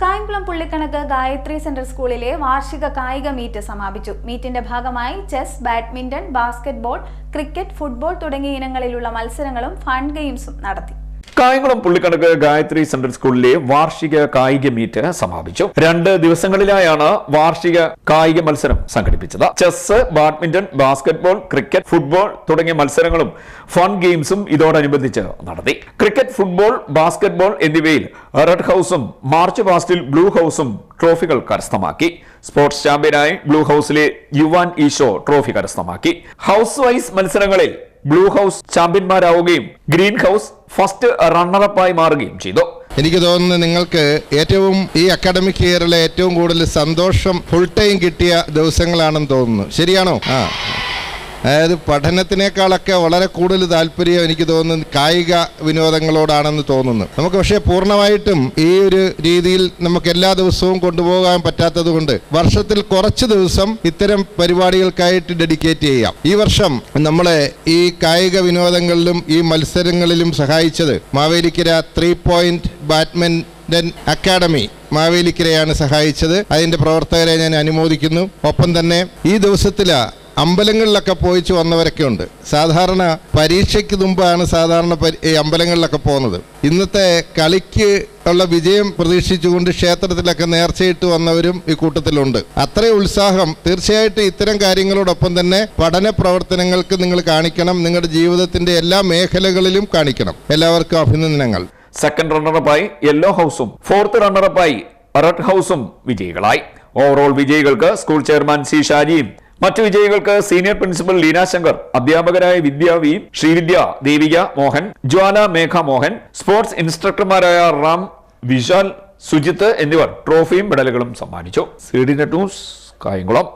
കായംകുളം പുള്ളിക്കണക്ക് Gayathri central സ്കൂളിലെ വാർഷിക കായിക മീറ്റ് സമാപിച്ചു. മീറ്റിന്റെ ഭാഗമായി chess badminton basketball cricket football തുടങ്ങിയ ഇനങ്ങളിലുള്ള മത്സരങ്ങളും ഫൺ ഗെയിംസും നടത്തി. കായംകുളം പുള്ളിക്കണക്ക് ഗായത്രി സെൻട്രൽ സ്കൂളിലെ വാർഷിക കായിക മീറ്റ് സമാപിച്ചു. രണ്ട് ദിവസങ്ങളിലായാണ് വാർഷിക കായിക മത്സരം സംഘടിപ്പിച്ചത്. Chess badminton basketball cricket football തുടങ്ങിയ മത്സരങ്ങളും ഫൺ ഗെയിംസും ഇതോടനുബന്ധിച്ച് നടത്തി. ക്രിക്കറ്റ് ഫുട്ബോൾ ബാസ്കറ്റ്ബോൾ എന്നിവയിൽ റെഡ് ഹൌസും മാർച്ച് പാസ്റ്റിൽ ബ്ലൂ ഹൌസും ട്രോഫികൾ കരസ്ഥമാക്കി. സ്പോർട്സ് ചാമ്പ്യനായി ബ്ലൂ ഹൌസിലെ യുവാൻ ഈശോ ട്രോഫി കരസ്ഥമാക്കി. ഹൌസ് വൈസ് മത്സരങ്ങളിൽ ബ്ലൂ ഹൌസ് ചാമ്പ്യന്മാരാവുകയും ഗ്രീൻ ഹൌസ് ഫസ്റ്റ് റണ്ണറപ്പായി മാറുകയും ചെയ്തു. എനിക്ക് തോന്നുന്നത് നിങ്ങൾക്ക് ഏറ്റവും ഈ അക്കാഡമിക് ഇയറിലെ ഏറ്റവും കൂടുതൽ സന്തോഷം ഫുൾ ടൈം കിട്ടിയ ദിവസങ്ങളാണെന്ന് തോന്നുന്നു. ശരിയാണോ? ആ. അതായത് പഠനത്തിനേക്കാളൊക്കെ വളരെ കൂടുതൽ താല്പര്യം എനിക്ക് തോന്നുന്നു കായിക വിനോദങ്ങളോടാണെന്ന് തോന്നുന്നു. നമുക്ക് പക്ഷേ പൂർണമായിട്ടും ഈ ഒരു രീതിയിൽ നമുക്ക് എല്ലാ ദിവസവും കൊണ്ടുപോകാൻ പറ്റാത്തത് കൊണ്ട് വർഷത്തിൽ കുറച്ച് ദിവസം ഇത്തരം പരിപാടികൾക്കായിട്ട് ഡെഡിക്കേറ്റ് ചെയ്യാം. ഈ വർഷം നമ്മളെ ഈ കായിക വിനോദങ്ങളിലും ഈ മത്സരങ്ങളിലും സഹായിച്ചത് Mavelikkara three point badminton academy മാവേലിക്കരയാണ് സഹായിച്ചത്. അതിന്റെ പ്രവർത്തകരെ ഞാൻ അനുമോദിക്കുന്നു. ഒപ്പം തന്നെ ഈ ദിവസത്തിൽ അമ്പലങ്ങളിലൊക്കെ പോയിച്ച് വന്നവരൊക്കെ ഉണ്ട്. സാധാരണ പരീക്ഷയ്ക്ക് മുമ്പാണ് സാധാരണ ഈ അമ്പലങ്ങളിലൊക്കെ പോകുന്നത്. ഇന്നത്തെ കളിക്ക് ഉള്ള വിജയം പ്രതീക്ഷിച്ചുകൊണ്ട് ക്ഷേത്രത്തിലൊക്കെ നേർച്ചയിട്ട് വന്നവരും ഈ കൂട്ടത്തിലുണ്ട്. അത്രയും ഉത്സാഹം. തീർച്ചയായിട്ടും ഇത്തരം കാര്യങ്ങളോടൊപ്പം തന്നെ പഠന പ്രവർത്തനങ്ങൾക്ക് നിങ്ങൾ കാണിക്കണം. നിങ്ങളുടെ ജീവിതത്തിന്റെ എല്ലാ മേഖലകളിലും കാണിക്കണം. എല്ലാവർക്കും അഭിനന്ദനങ്ങൾ. സെക്കൻഡ് റണ്ണറപ്പായി യെല്ലോ ഹൗസും ഫോർത്ത് റണ്ണറപ്പായി റെഡ് ഹൗസും വിജയികളായി. ഓവറോൾ വിജയികൾക്ക് സ്കൂൾ ചെയർമാൻ സി ഷാജിയും മറ്റു വിജയികൾക്ക് സീനിയർ പ്രിൻസിപ്പൽ ലീന ശങ്കർ അധ്യാപകരായ വിദ്യ വി ശ്രീവിദ്യ ദേവിക മോഹൻ ജ്വാല മേഘ മോഹൻ സ്പോർട്സ് ഇൻസ്ട്രക്ടർമാരായ റാം വിശാൽ സുജിത്ത് എന്നിവർ ട്രോഫിയും മെഡലുകളും സമ്മാനിച്ചു. C D net news Kayamkulam.